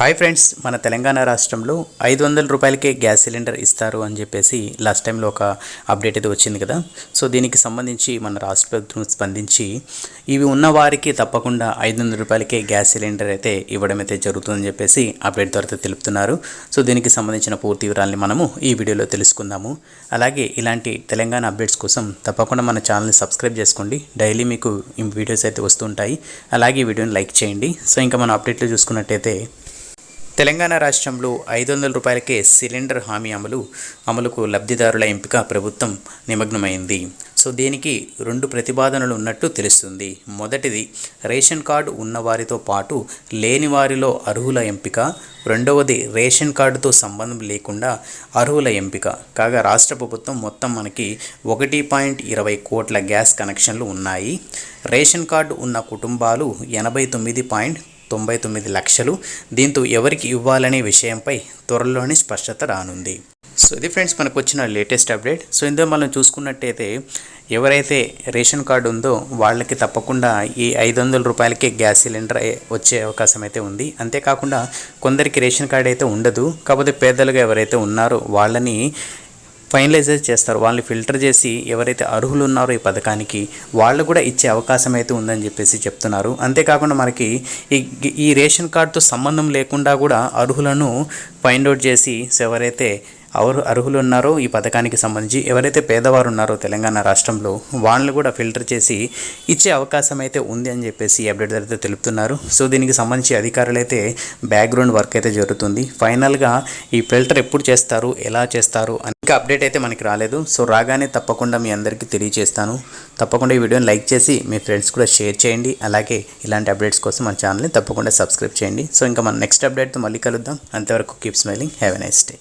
Hi friends మన తెలంగాణ రాష్ట్రంలో ఐదు వందల రూపాయలకే గ్యాస్ సిలిండర్ ఇస్తారు అని చెప్పేసి లాస్ట్ టైంలో ఒక అప్డేట్ అయితే వచ్చింది కదా. సో దీనికి సంబంధించి మన రాష్ట్ర ప్రభుత్వం స్పందించి ఇవి ఉన్న వారికి తప్పకుండా ఐదు వందల రూపాయలకే గ్యాస్ సిలిండర్ అయితే ఇవ్వడం అయితే జరుగుతుందని చెప్పేసి అప్డేట్ ద్వారా తెలుపుతున్నారు. సో దీనికి సంబంధించిన పూర్తి వివరాలని మనము ఈ వీడియోలో తెలుసుకుందాము. అలాగే ఇలాంటి తెలంగాణ అప్డేట్స్ కోసం తప్పకుండా మన ఛానల్ని సబ్స్క్రైబ్ చేసుకోండి. డైలీ మీకు వీడియోస్ అయితే వస్తుంటాయి. అలాగే ఈ వీడియోని లైక్ చేయండి. సో ఇంకా మన అప్డేట్లో చూసుకున్నట్టయితే తెలంగాణ రాష్ట్రంలో ఐదు వందల రూపాయలకే సిలిండర్ హామీ అమలు అమలుకు లబ్ధిదారుల ఎంపిక ప్రభుత్వం నిమగ్నమైంది. సో దీనికి రెండు ప్రతిపాదనలు ఉన్నట్టు తెలుస్తుంది. మొదటిది రేషన్ కార్డు ఉన్నవారితో పాటు లేని వారిలో అర్హుల ఎంపిక. రెండవది రేషన్ కార్డుతో సంబంధం లేకుండా అర్హుల ఎంపిక. కాగా రాష్ట్ర ప్రభుత్వం మొత్తం మనకి ఒకటి పాయింట్ ఇరవై కోట్ల గ్యాస్ కనెక్షన్లు ఉన్నాయి. రేషన్ కార్డు ఉన్న కుటుంబాలు ఎనభై తొమ్మిది పాయింట్ తొంభై తొమ్మిది లక్షలు. దీంతో ఎవరికి ఇవ్వాలనే విషయంపై త్వరలోనే స్పష్టత రానుంది. సో ఇది ఫ్రెండ్స్ మనకు వచ్చిన లేటెస్ట్ అప్డేట్. సో ఇందులో మనం చూసుకున్నట్టయితే ఎవరైతే రేషన్ కార్డు ఉందో వాళ్ళకి తప్పకుండా ఈ ఐదు వందల రూపాయలకే గ్యాస్ సిలిండర్ వచ్చే అవకాశం అయితే ఉంది. అంతేకాకుండా కొందరికి రేషన్ కార్డు అయితే ఉండదు. కాకపోతే పేదలుగా ఎవరైతే ఉన్నారో వాళ్ళని ఫైనలైజర్ చేస్తారు. వాళ్ళని ఫిల్టర్ చేసి ఎవరైతే అర్హులు ఉన్నారో ఈ పథకానికి వాళ్ళు కూడా ఇచ్చే అవకాశం అయితే ఉందని చెప్పేసి చెప్తున్నారు. అంతేకాకుండా మనకి ఈ ఈ రేషన్ కార్డుతో సంబంధం లేకుండా కూడా అర్హులను ఫైండ్ అవుట్ చేసి ఎవరైతే ఎవరు అర్హులు ఉన్నారో ఈ పథకానికి సంబంధించి ఎవరైతే పేదవారు ఉన్నారో తెలంగాణ రాష్ట్రంలో వాళ్ళని కూడా ఫిల్టర్ చేసి ఇచ్చే అవకాశం అయితే ఉంది అని చెప్పేసి అప్డేట్ అయితే తెలుపుతున్నారు. సో దీనికి సంబంధించి అధికారులు అయితే బ్యాక్గ్రౌండ్ వర్క్ అయితే జరుగుతుంది. ఫైనల్గా ఈ ఫిల్టర్ ఎప్పుడు చేస్తారు ఎలా చేస్తారు అని ఇంకా అప్డేట్ అయితే మనకి రాలేదు. సో రాగానే తప్పకుండా మీ అందరికీ తెలియజేస్తాను. తప్పకుండా ఈ వీడియోని లైక్ చేసి మీ ఫ్రెండ్స్ కూడా షేర్ చేయండి. అలాగే ఇలాంటి అప్డేట్స్ కోసం మన ఛానల్ని తప్పకుండా సబ్స్క్రైబ్ చేయండి. సో ఇంకా మన నెక్స్ట్ అప్డేట్తో మళ్ళీ కలుద్దాం. అంతవరకు keep smiling. Have a nice day.